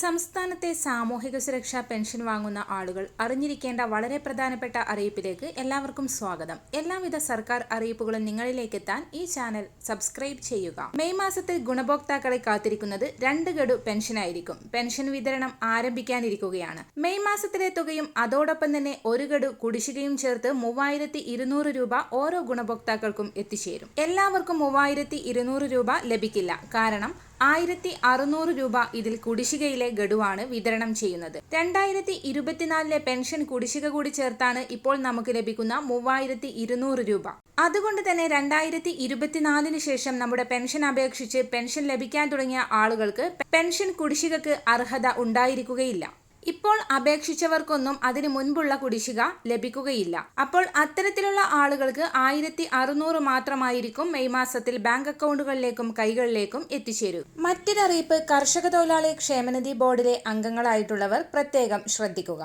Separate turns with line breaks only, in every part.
സംസ്ഥാനത്തെ സാമൂഹിക സുരക്ഷാ പെൻഷൻ വാങ്ങുന്ന ആളുകൾ അറിഞ്ഞിരിക്കേണ്ട വളരെ പ്രധാനപ്പെട്ട അറിയിപ്പിലേക്ക് എല്ലാവർക്കും സ്വാഗതം. എല്ലാവിധ സർക്കാർ അറിയിപ്പുകളും നിങ്ങളിലേക്ക് എത്താൻ ഈ ചാനൽ സബ്സ്ക്രൈബ് ചെയ്യുക. മെയ് മാസത്തിൽ ഗുണഭോക്താക്കളെ കാത്തിരിക്കുന്നത് രണ്ട് ഗഡു പെൻഷനായിരിക്കും. പെൻഷൻ വിതരണം ആരംഭിക്കാനിരിക്കുകയാണ്. മെയ് മാസത്തിലെ തുകയും അതോടൊപ്പം തന്നെ ഒരു ഗഡു കുടിശ്ശികയും ചേർത്ത് മൂവായിരത്തി ഇരുന്നൂറ് രൂപ ഓരോ ഗുണഭോക്താക്കൾക്കും എത്തിച്ചേരും. എല്ലാവർക്കും മൂവായിരത്തി ഇരുന്നൂറ് രൂപ ലഭിക്കില്ല. കാരണം ആയിരത്തി അറുന്നൂറ് രൂപ ഇതിൽ കുടിശ്ശികയിലെ ഗഡുവാണ് വിതരണം ചെയ്യുന്നത്. രണ്ടായിരത്തി ഇരുപത്തിനാലിലെ പെൻഷൻ കുടിശ്ശിക കൂടി ചേർത്താണ് ഇപ്പോൾ നമുക്ക് ലഭിക്കുന്ന മൂവായിരത്തി ഇരുന്നൂറ് രൂപ. അതുകൊണ്ട് തന്നെ രണ്ടായിരത്തി ഇരുപത്തിനാലിന് ശേഷം നമ്മുടെ പെൻഷൻ അപേക്ഷിച്ച് പെൻഷൻ ലഭിക്കാൻ തുടങ്ങിയ ആളുകൾക്ക് പെൻഷൻ കുടിശ്ശികക്ക് അർഹത ഉണ്ടായിരിക്കുകയില്ല. ഇപ്പോൾ അപേക്ഷിച്ചവർക്കൊന്നും അതിന് മുൻപുള്ള കുടിശ്ശിക ലഭിക്കുകയില്ല. അപ്പോൾ അത്തരത്തിലുള്ള ആളുകൾക്ക് ആയിരത്തി അറുന്നൂറ് മാത്രമായിരിക്കും മെയ് മാസത്തിൽ ബാങ്ക് അക്കൗണ്ടുകളിലേക്കും കൈകളിലേക്കും എത്തിച്ചേരും. മറ്റൊരറിയിപ്പ് കർഷക തൊഴിലാളി ക്ഷേമനിധി ബോർഡിലെ അംഗങ്ങളായിട്ടുള്ളവർ പ്രത്യേകം ശ്രദ്ധിക്കുക.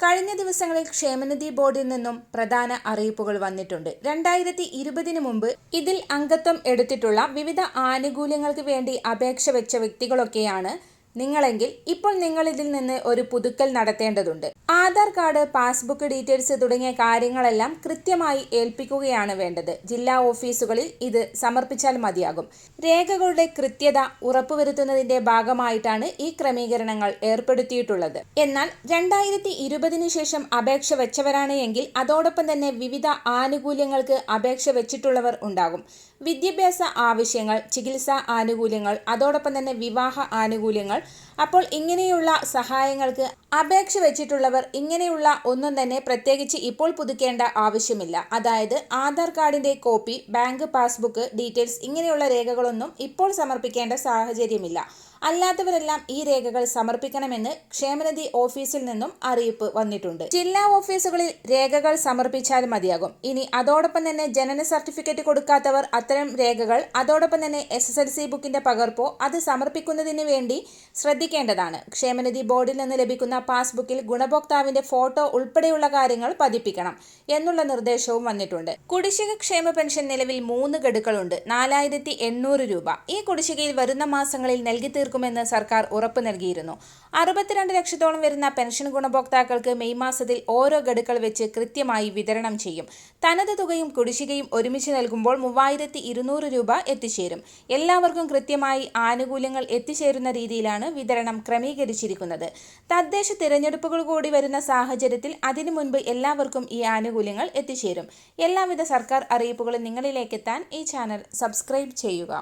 കഴിഞ്ഞ ദിവസങ്ങളിൽ ക്ഷേമനിധി ബോർഡിൽ നിന്നും പ്രധാന അറിയിപ്പുകൾ വന്നിട്ടുണ്ട്. രണ്ടായിരത്തി ഇരുപതിന് മുമ്പ് ഇതിൽ അംഗത്വം എടുത്തിട്ടുള്ള വിവിധ ആനുകൂല്യങ്ങൾക്ക് വേണ്ടി അപേക്ഷ വെച്ച വ്യക്തികളൊക്കെയാണ് നിങ്ങളെങ്കിൽ ഇപ്പോൾ നിങ്ങൾ ഇതിൽ നിന്ന് ഒരു പുതുക്കൽ നടത്തേണ്ടതുണ്ട്. ആധാർ കാർഡ് പാസ്ബുക്ക് ഡീറ്റെയിൽസ് തുടങ്ങിയ കാര്യങ്ങളെല്ലാം കൃത്യമായി ഏൽപ്പിക്കുകയാണ് വേണ്ടത്. ജില്ലാ ഓഫീസുകളിൽ ഇത് സമർപ്പിച്ചാൽ മതിയാകും. രേഖകളുടെ കൃത്യത ഉറപ്പുവരുത്തുന്നതിന്റെ ഭാഗമായിട്ടാണ് ഈ ക്രമീകരണങ്ങൾ ഏർപ്പെടുത്തിയിട്ടുള്ളത്. എന്നാൽ രണ്ടായിരത്തി ഇരുപതിനു ശേഷം അപേക്ഷ വെച്ചവരാണ് എങ്കിൽ അതോടൊപ്പം തന്നെ വിവിധ ആനുകൂല്യങ്ങൾക്ക് അപേക്ഷ വെച്ചിട്ടുള്ളവർ ഉണ്ടാകും. വിദ്യാഭ്യാസ ആവശ്യങ്ങൾ ചികിത്സാ ആനുകൂല്യങ്ങൾ അതോടൊപ്പം തന്നെ വിവാഹ ആനുകൂല്യങ്ങൾ അപ്പോൾ ഇങ്ങനെയുള്ള സഹായങ്ങൾക്ക് അപേക്ഷ വെച്ചിട്ടുള്ളവർ ഇങ്ങനെയുള്ള ഒന്നും തന്നെ പ്രത്യേകിച്ച് ഇപ്പോൾ പുതുക്കേണ്ട ആവശ്യമില്ല. അതായത് ആധാർ കാർഡിന്റെ കോപ്പി ബാങ്ക് പാസ്ബുക്ക് ഡീറ്റെയിൽസ് ഇങ്ങനെയുള്ള രേഖകളൊന്നും ഇപ്പോൾ സമർപ്പിക്കേണ്ട സാഹചര്യമില്ല. അല്ലാത്തവരെല്ലാം ഈ രേഖകൾ സമർപ്പിക്കണമെന്ന് ക്ഷേമനിധി ഓഫീസിൽ നിന്നും അറിയിപ്പ് വന്നിട്ടുണ്ട്. ജില്ലാ ഓഫീസുകളിൽ രേഖകൾ സമർപ്പിച്ചാൽ മതിയാകും. ഇനി അതോടൊപ്പം തന്നെ ജനന സർട്ടിഫിക്കറ്റ് കൊടുക്കാത്തവർ അത്തരം രേഖകൾ അതോടൊപ്പം തന്നെ എസ് എസ് എൽ സി ബുക്കിന്റെ പകർപ്പോ അത് സമർപ്പിക്കുന്നതിന് വേണ്ടി ശ്രദ്ധിക്കേണ്ടതാണ്. ക്ഷേമനിധി ബോർഡിൽ നിന്ന് ലഭിക്കുന്ന പാസ്ബുക്കിൽ ഗുണഭോക്താവിന്റെ ഫോട്ടോ ഉൾപ്പെടെയുള്ള കാര്യങ്ങൾ പതിപ്പിക്കണം എന്നുള്ള നിർദ്ദേശവും വന്നിട്ടുണ്ട്. കുടിശ്ശിക ക്ഷേമ പെൻഷൻ നിലവിൽ മൂന്ന് ഗഡുക്കളുണ്ട്. നാലായിരത്തി എണ്ണൂറ് രൂപ. ഈ കുടിശ്ശികയിൽ വരുന്ന മാസങ്ങളിൽ നൽകി തീർക്കുമെന്ന് സർക്കാർ ഉറപ്പ് നൽകിയിരുന്നു. അറുപത്തിരണ്ട് ലക്ഷത്തോളം വരുന്ന പെൻഷൻ ഗുണഭോക്താക്കൾക്ക് മെയ് മാസത്തിൽ ഓരോ ഗഡുക്കൾ വെച്ച് കൃത്യമായി വിതരണം ചെയ്യും. തനത് തുകയും കുടിശ്ശികയും ഒരുമിച്ച് നൽകുമ്പോൾ മൂവായിരത്തി ഇരുന്നൂറ് രൂപ എത്തിച്ചേരും. എല്ലാവർക്കും കൃത്യമായി ആനുകൂല്യങ്ങൾ എത്തിച്ചേരുന്ന രീതിയിലാണ് വിതരണം ക്രമീകരിച്ചിരിക്കുന്നത്. തിരഞ്ഞെടുപ്പുകൾ കൂടി വരുന്ന സാഹചര്യത്തിൽ അതിനു മുൻപ് എല്ലാവർക്കും ഈ ആനുകൂല്യങ്ങൾ എത്തിച്ചേരും. എല്ലാവിധ സർക്കാർ അറിയിപ്പുകളും നിങ്ങളിലേക്കെത്താൻ ഈ ചാനൽ സബ്സ്ക്രൈബ് ചെയ്യുക.